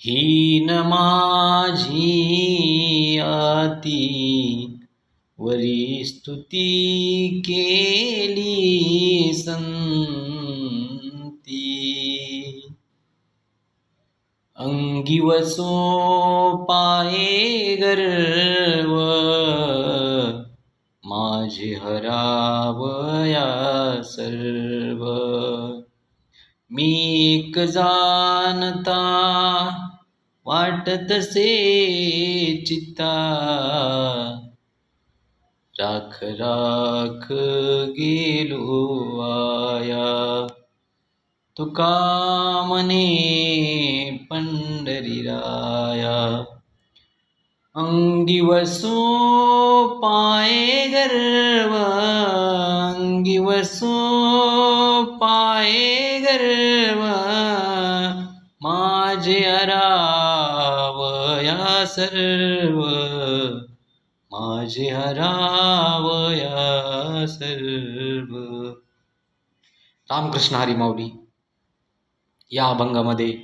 हीन माझी आती वरी स्तुती केली संती. अंगी वसो पाये गर्व. माझे हरावया सर्व. मी एक जाणता वाटतसे चित्ता राख राख गेलो आया। तुका मने पंढरीराया अंगी वसो पाये गर्व। अंगी वसो पाये गर्व। माझे अरा सर्व माझे हरावया सर्व. रामकृष्ण हरी माऊली या अभंगामध्ये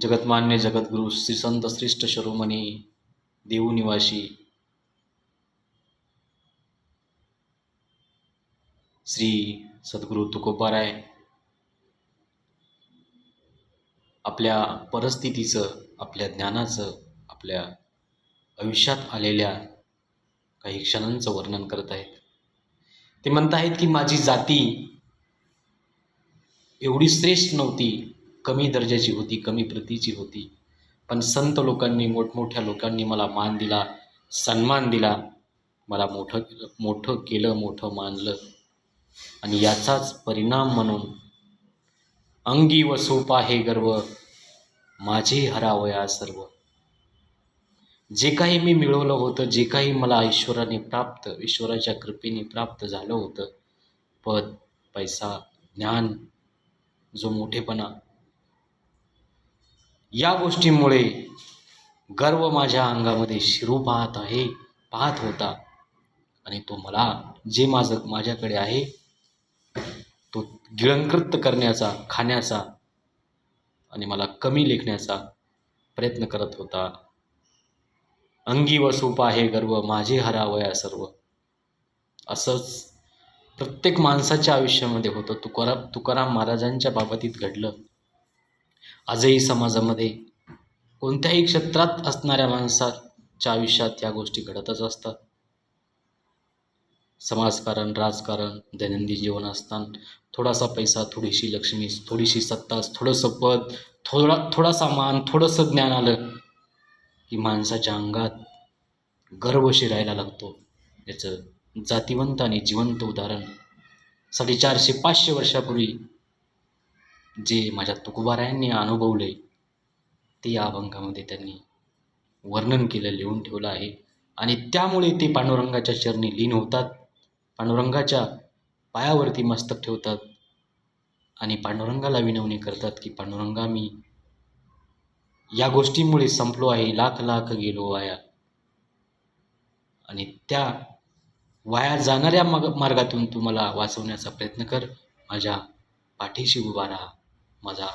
जगतमान्य जगद्गुरु श्री संत श्रेष्ठ शिरोमणी देवनिवासी श्री सद्गुरू तुकोपाराय आपल्या परिस्थितीचं आपल्या ज्ञानाचं आपल्या आयुष्यात आलेल्या काही क्षणांचं वर्णन करत आहेत. ते म्हणत आहेत की माझी जाती एवढी श्रेष्ठ नव्हती कमी दर्जाची होती कमी प्रतीची होती. पण संत लोकांनी मोठमोठ्या लोकांनी मला मान दिला सन्मान दिला. मला मोठं केलं मोठं केलं मोठं मानलं. आणि याचाच परिणाम म्हणून अंगी व सोपा हे गर्व माझे हरावया सर्व. जे काही मी मिळवलं होतं जे काही मला ईश्वराने प्राप्त ईश्वराच्या कृपेने प्राप्त झालं होतं पद पैसा ज्ञान जो मोठेपणा या गोष्टींमुळे गर्व माझ्या अंगामध्ये शिरू पाहत आहे पाहत होता. आणि तो मला जे माझं माझ्याकडे आहे तो गिळंकृत करण्याचा खाण्याचा आणि मला कमी लेखण्याचा प्रयत्न करत होता. अंगी व आहे गर्व माझे हरावया सर्व. असंच प्रत्येक माणसाच्या आयुष्यामध्ये होतं. तुकाराम तुकाराम महाराजांच्या बाबतीत घडलं. आजही समाजामध्ये कोणत्याही क्षेत्रात असणाऱ्या माणसाच्या आयुष्यात या गोष्टी घडतच असतात. समाजकारण राजकारण दैनंदिन जीवन असताना थोडासा पैसा थोडीशी लक्ष्मी थोडीशी सत्ता थोडंसं पद थोडा थोडासा मान थोडंसं ज्ञान आलं. की माणसाच्या अंगात गर्व शिरायला लागतो. याचं जातिवंत आणि जिवंत उदाहरण साडेचारशे पाचशे वर्षापूर्वी जे माझ्या तुकोबारायांनी अनुभवले ते या अभंगामध्ये त्यांनी वर्णन केलं लिहून ठेवलं आहे. आणि त्यामुळे ते पांडुरंगाच्या चरणी लीन होतात पांडुरंगाच्या पायावरती मस्तक ठेवतात आणि पांडुरंगाला विनवणी करतात की पांडुरंगा मी या गोष्टीमुळे संपलो आहे. लाख लाख गेलो वाया. आणि त्या वाया जाणाऱ्या माग मार्गातून तू मला वाचवण्याचा प्रयत्न कर. माझ्या पाठीशी उभा राहा. माझा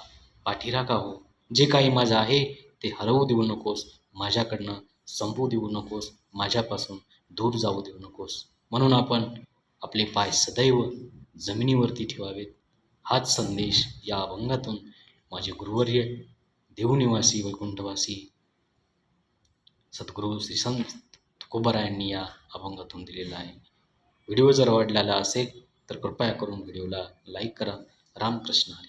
पाठीराखा हो. जे काही माझं आहे ते हरवू देऊ नकोस. माझ्याकडनं संपू देऊ नकोस. माझ्यापासून दूर जाऊ देऊ नकोस. म्हणून आपण आपले पाय सदैव जमिनीवरती ठेवावेत. हाच संदेश या अभंगातून माझे गुरुवर्य देवनिवासी वैकुंठवासी सद्गुरू श्री संत तुकोबरायांनी या अभंगातून दिलेला आहे. व्हिडिओ जर आवडलेला असेल तर कृपया करून व्हिडिओला लाईक करा. रामकृष्ण हरी.